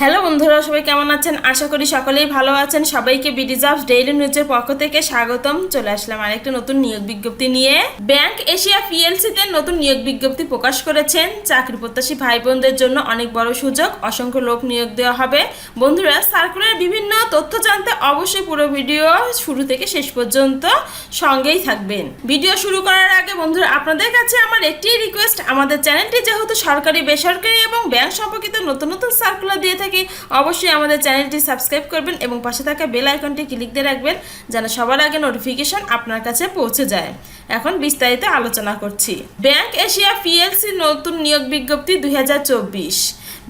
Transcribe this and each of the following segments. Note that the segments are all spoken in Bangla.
হ্যালো বন্ধুরা, সবাই কেমন আছেন? আশা করি সকলেই ভালো আছেন। সবাইকে বিডি জবস ডেইলি নিউজের পক্ষ থেকে স্বাগতম। চলে আসলাম আরেকটা নতুন নিয়োগ বিজ্ঞপ্তি নিয়ে। ব্যাংক এশিয়া পিএলসি তে নতুন নিয়োগ বিজ্ঞপ্তি প্রকাশ করেছেন। চাকরি প্রত্যাশী ভাই বোনদের জন্য অনেক বড় সুযোগ, অসংখ্য লোক নিয়োগ দেওয়া হবে। বন্ধুরা সার্কুলার বিভিন্ন তথ্য জানতে অবশ্যই পুরো ভিডিও শুরু থেকে শেষ পর্যন্ত সঙ্গেই থাকবেন। ভিডিও শুরু করার আগে বন্ধুরা, আপনাদের কাছে আমার একটি রিকোয়েস্ট আমাদের চ্যানেলটি যেহেতু সরকারি, বেসরকারি এবং ব্যাংক সম্পর্কিত নতুন নতুন সার্কুলার দিয়ে থাকি অবশ্যই আমাদের চ্যানেলটি সাবস্ক্রাইব করবেন এবং পাশে থাকা বেল আইকনটি ক্লিক দিয়ে রাখবেন যেন সবার আগে নোটিফিকেশন আপনার কাছে পৌঁছে যায়। এখন বিস্তারিত আলোচনা করছি। ব্যাংক এশিয়া পিএলসি নতুন নিয়োগ বিজ্ঞপ্তি দুই হাজার চব্বিশ।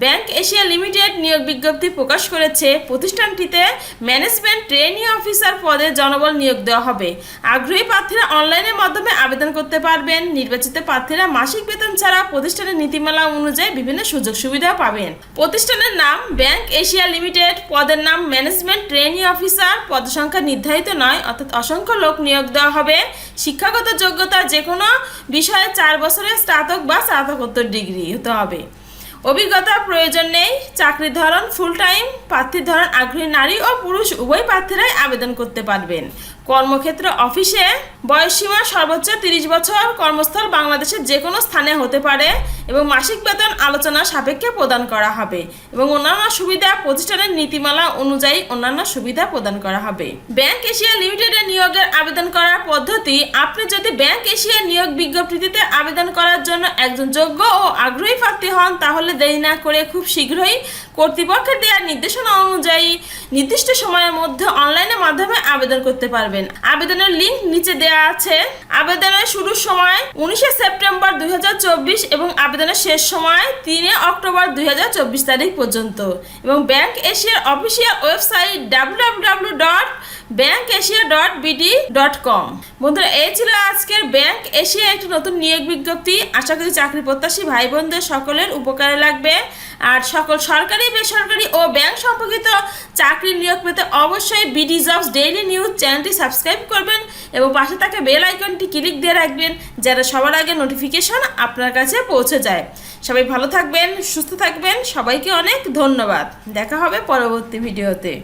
ব্যাংক এশিয়া লিমিটেড নিয়োগ বিজ্ঞপ্তি প্রকাশ করেছে। প্রতিষ্ঠানটিতে ম্যানেজমেন্ট ট্রেনিং অফিসার পদে জনবল নিয়োগ দেওয়া হবে। আগ্রহী প্রার্থীরা অনলাইনের মাধ্যমে আবেদন করতে পারবেন। নির্বাচিত প্রার্থীরা মাসিক বেতন ছাড়া প্রতিষ্ঠানের নীতিমালা অনুযায়ী বিভিন্ন সুযোগ সুবিধা পাবেন। প্রতিষ্ঠানের নাম ব্যাংক এশিয়া লিমিটেড। পদের নাম ম্যানেজমেন্ট ট্রেনিং অফিসার। পদসংখ্যা নির্ধারিত নয়, অর্থাৎ অসংখ্য লোক নিয়োগ দেওয়া হবে। শিক্ষাগত যোগ্যতা যে কোনো বিষয়ে চার বছরের স্নাতক বা স্নাতকোত্তর ডিগ্রি হতে হবে। অভিজ্ঞতার প্রয়োজন নেই। চাকরির ধরন ফুল টাইম প্রার্থীর ধরন আগ্রহী নারী ও পুরুষ, উভয় প্রার্থীরাই আবেদন করতে পারবেন। কর্মক্ষেত্র অফিসে বয়সসীমা সর্বোচ্চ তিরিশ বছর, কর্মস্থল বাংলাদেশের যে কোনো স্থানে হতে পারে এবং মাসিক বেতন আলোচনা সাপেক্ষে প্রদান করা হবে এবং অন্যান্য সুবিধা প্রতিষ্ঠানের নীতিমালা অনুযায়ী অন্যান্য সুবিধা প্রদান করা হবে। ব্যাংক এশিয়া লিমিটেডের নিয়োগের আবেদন করার পদ্ধতি, আপনি যদি ব্যাংক এশিয়া নিয়োগ বিজ্ঞপ্তিতে আবেদন করার জন্য একজন যোগ্য ও আগ্রহী প্রার্থী হন, তাহলে দেরি না করে খুব শীঘ্রই কর্তৃপক্ষের দেওয়ার নির্দেশনা অনুযায়ী নির্দিষ্ট সময়ের মধ্যে অনলাইনের মাধ্যমে আবেদন করতে পারবেন। আবেদনের লিংক নিচে দেওয়া আছে। আবেদনের শুরুর সময় উনিশে সেপ্টেম্বর দুই হাজার চব্বিশ এবং আবেদনের শেষ সময় তিনে অক্টোবর দুই হাজার চব্বিশ তারিখ পর্যন্ত। এবং ব্যাংক এশিয়ার official website W dot Bank Asia dot BD dot com বন্ধুরা, এই ছিল আজকের ব্যাংক এশিয়া একটি নতুন নিয়োগ বিজ্ঞপ্তি। আশা করি চাকরি প্রত্যাশী ভাই বোনদের সকলের উপকারে লাগবে। আর সকল সরকারি, বেসরকারি ও ব্যাংক সম্পর্কিত চাকরি নিয়োগ পেতে অবশ্যই বিডি জবস ডেইলি নিউজ চ্যানেলটি সাবস্ক্রাইব করবেন এবং পাশে থাকা বেল আইকনটি ক্লিক দিয়ে রাখবেন যারা সবার আগে নোটিফিকেশন আপনার কাছে পৌঁছে যায়। সবাই ভালো থাকবেন, সুস্থ থাকবেন। সবাইকে অনেক ধন্যবাদ। দেখা হবে পরবর্তী ভিডিওতে।